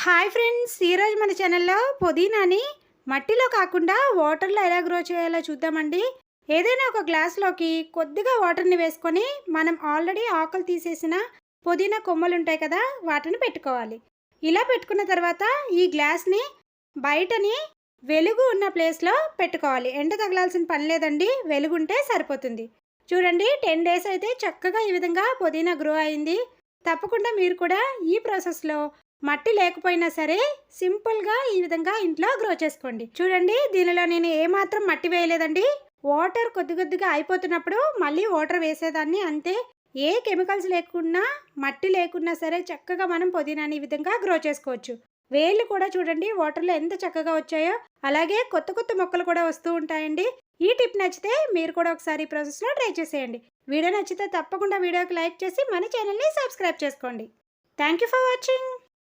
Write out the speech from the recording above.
Hi friends ఈరోజు మన ఛానల్లో పుదీనాని మట్టిలో కాకుండా వాటర్లో ఎలా గ్రో చేయాలో చూద్దామండి. ఏదైనా ఒక గ్లాస్లోకి కొద్దిగా వాటర్ని వేసుకొని మనం ఆల్రెడీ ఆకులు తీసేసిన పుదీనా కొమ్మలు ఉంటాయి కదా వాటిని పెట్టుకోవాలి. ఇలా పెట్టుకున్న తర్వాత ఈ గ్లాస్ని బయటని వెలుగు ఉన్న ప్లేస్లో పెట్టుకోవాలి. ఎండ తగలాల్సిన పని లేదండి వెలుగుంటే సరిపోతుంది. చూడండి టెన్ డేస్ అయితే చక్కగా ఈ విధంగా పుదీనా గ్రో అయింది. తప్పకుండా మీరు కూడా ఈ ప్రాసెస్లో మట్టి లేకపోయినా సరే సింపుల్గా ఈ విధంగా ఇంట్లో గ్రో చేసుకోండి. చూడండి దీనిలో నేను ఏమాత్రం మట్టి వేయలేదండి. వాటర్ కొద్ది కొద్దిగా అయిపోతున్నప్పుడు మళ్ళీ వాటర్ వేసేదాన్ని అంతే. ఏ కెమికల్స్ లేకున్నా మట్టి లేకున్నా సరే చక్కగా మనం పుదీనాని ఈ విధంగా గ్రో చేసుకోవచ్చు. వేళ్ళు కూడా చూడండి వాటర్లో ఎంత చక్కగా వచ్చాయో. అలాగే కొత్త కొత్త మొక్కలు కూడా వస్తూ ఉంటాయండి. ఈ టిప్ నచ్చితే మీరు కూడా ఒకసారి ఈ ప్రాసెస్లో ట్రై చేసేయండి. వీడియో నచ్చితే తప్పకుండా వీడియోకి లైక్ చేసి మన ఛానల్ని సబ్స్క్రైబ్ చేసుకోండి. Thank you for watching